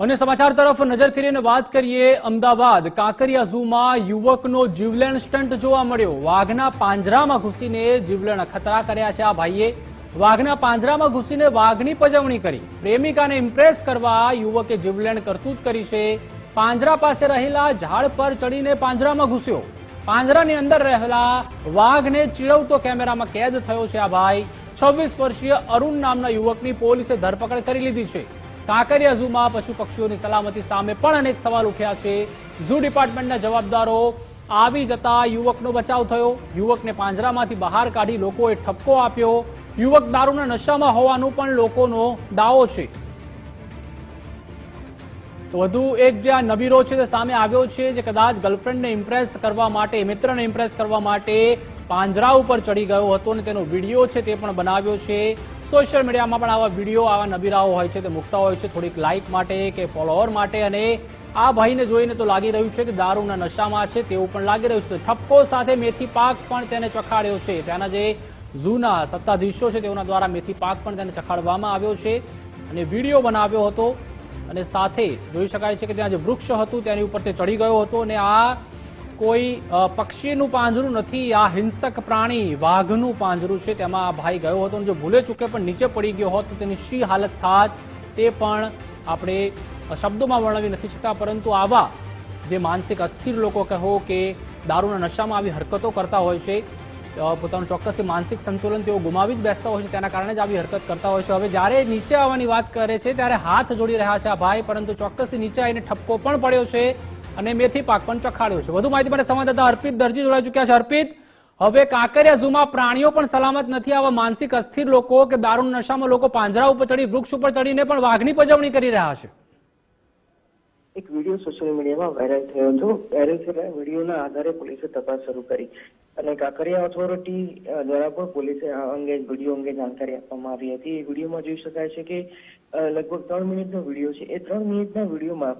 અને સમાચાર તરફ નજર કરીને વાત કરીએ અમદાવાદ. કાંકરિયા ઝૂમાં યુવકનો જીવલેણ સ્ટન્ટ જોવા મળ્યો. વાઘના પાંજરામાં ઘૂસીને જીવલેણ અખતરા કર્યા છે આ ભાઈએ. વાઘના પાંજરામાં ઘૂસીને વાઘની પજવણી કરી. પ્રેમિકાને ઇમ્પ્રેસ કરવા યુવકે જીવલેણ કરતૂત કરી છે. પાંજરા પાસે રહેલા ઝાડ પર ચડીને પાંજરામાં ઘૂસ્યો. પાંજરાની અંદર રહેલા વાઘને ચીડવતો કેમેરામાં કેદ થયો છે આ ભાઈ. છવ્વીસ વર્ષીય અરુણ નામના યુવકની પોલીસે ધરપકડ કરી લીધી છે. કાંકરિયા ઝૂમાં પશુ પક્ષીઓની સલામતી સામે પણ અનેક સવાલ ઉઠ્યા છે. ઝૂ ડિપાર્ટમેન્ટના જવાબદારો આવી જતા યુવકનો બચાવ થયો. યુવકને પાંજરામાંથી બહાર કાઢી લોકોએ ઠપકો આપ્યો. યુવક દારૂના નશામાં હોવાનું પણ લોકોનો દાવો છે. વધુ એક જે આ નબીરો છે તે સામે આવ્યો છે જે કદાચ ગર્લફ્રેન્ડને ઇમ્પ્રેસ કરવા માટે, મિત્રને ઇમ્પ્રેસ કરવા માટે પાંજરા ઉપર ચડી ગયો હતો અને તેનો વીડિયો છે તે પણ બનાવ્યો છે. સોશિયલ મીડિયામાં પણ આવા વીડિયો, આવા નબીરાઓ હોય છે તે મૂકતા હોય છે. થોડીક લાઇક માટે કે ફોલોઅર માટે અને આ ભાઈને જોઈને તો લાગી રહ્યું છે કે દારૂના નશામાં છે તેવું પણ લાગી રહ્યું છે. ઠપકો સાથે મેથી પાક પણ તેને ચખાડ્યો છે. ત્યાંના જે ઝૂના સત્તાધીશો છે તેઓના દ્વારા મેથી પાક પણ તેને ચખાડવામાં આવ્યો છે અને વીડિયો બનાવ્યો હતો. અને સાથે જોઈ શકાય છે કે ત્યાં જે વૃક્ષ હતું તેની ઉપર તે ચડી ગયો હતો અને આ કોઈ પક્ષીનું પાંજરું નથી, આ હિંસક પ્રાણી વાઘનું પાંજરું છે, તેમાં ભાઈ ગયો હતો જો ભૂલે ચૂકે પણ નીચે પડી ગયો હોત, તો તેની શી હાલત થાત, તે પણ આપણે શબ્દોમાં વર્ણવી નથી શકતા, પરંતુ આવા જે માનસિક અસ્થિર લોકો કહો કે દારૂના નશામાં આવી હરકતો કરતા હોય છે પોતાનું ચોક્કસથી માનસિક સંતુલન તેઓ ગુમાવી જ બેસતા હોય છે, તેના કારણે જ આવી હરકત કરતા હોય છે. હવે જ્યારે નીચે આવવાની વાત કરે છે, ત્યારે હાથ જોડી રહ્યા છે આ ભાઈ, પરંતુ ચોક્કસથી નીચે આવીને ઠપકો પણ પડ્યો છે. અને મેથી પાક પણ ચખાડ્યો છે. વધુ માહિતી માટે સંવાદદાતા અર્પિત દરજી જોડાઈ ચૂક્યા છે. અર્પિત, હવે કાંકરિયા ઝૂમાં પ્રાણીઓ પણ સલામત નથી. આવા માનસિક અસ્થિર લોકો કે દારૂ નશામાં લોકો પાંજરા ઉપર ચડી, વૃક્ષ ઉપર ચડીને પણ વાઘની પજવણી કરી રહ્યા છે. એક વીડિયો સોશિયલ મીડિયામાં વાયરલ થયો હતો. વાયરલ થયેલા વિડીયોના આધારે પોલીસે તપાસ શરૂ કરી અને કાંકરિયા ઓથોરિટી દ્વારા પણ પોલીસે આ અંગે, વીડિયો અંગે જાણકારી આપવામાં આવી હતી. એ વિડીયોમાં જોઈ શકાય છે કે લગભગ ત્રણ મિનિટનો વીડિયો છે. એ ત્રણ મિનિટના વિડીયોમાં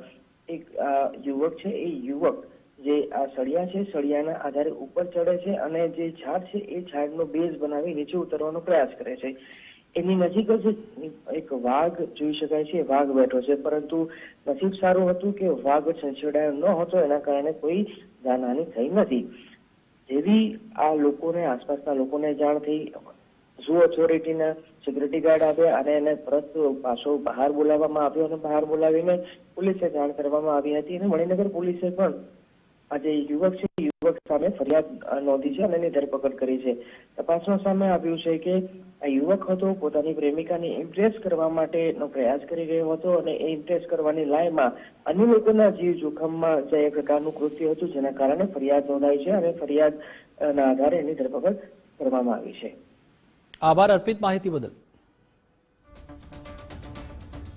એક યુવક છે, એ યુવક જે આ સળિયા છે, સળિયાના આધારે ઉપર ચડે છે અને જે ઝાડ છે, એ ઝાડનો બેઝ બનાવી નીચે ઉતરવાનો પ્રયાસ કરે છે. એની નજીક જ એક વાઘ જોઈ શકાય છે, વાઘ બેઠો છે, પરંતુ નસીબ સારું હતું કે વાઘ છંછેડાયો ન હતો, એના કારણે કોઈ જાનહાની થઈ નથી. જેવી આ લોકોને, આસપાસના લોકોને જાણ થઈ ઝૂ ઓથોરિટીને સિક્યુરિટી ગાર્ડ આવ્યા અને એને પરત પાછો બહાર બોલાવવામાં આવ્યો અને બહાર બોલાવીને પોલીસે જાણ કરવામાં આવી હતી અને મણિનગર પોલીસે પણ આ જે યુવક છે યુવક સામે ફરિયાદ નોંધી છે અને એની ધરપકડ કરી છે. તપાસમાં સામે આવ્યું છે કે આ યુવક હતો, પોતાની પ્રેમિકાને ઇમ્પ્રેસ કરવા માટેનો પ્રયાસ કરી રહ્યો હતો અને એ ઇમ્પ્રેસ કરવાની લાયમાં અન્ય લોકોના જીવ જોખમમાં જે એક પ્રકારનું કૃત્ય હતું, જેના કારણે ફરિયાદ નોંધાઈ છે અને ફરિયાદના આધારે એની ધરપકડ કરવામાં આવી છે. આભાર અર્પિત માહિતી બદલ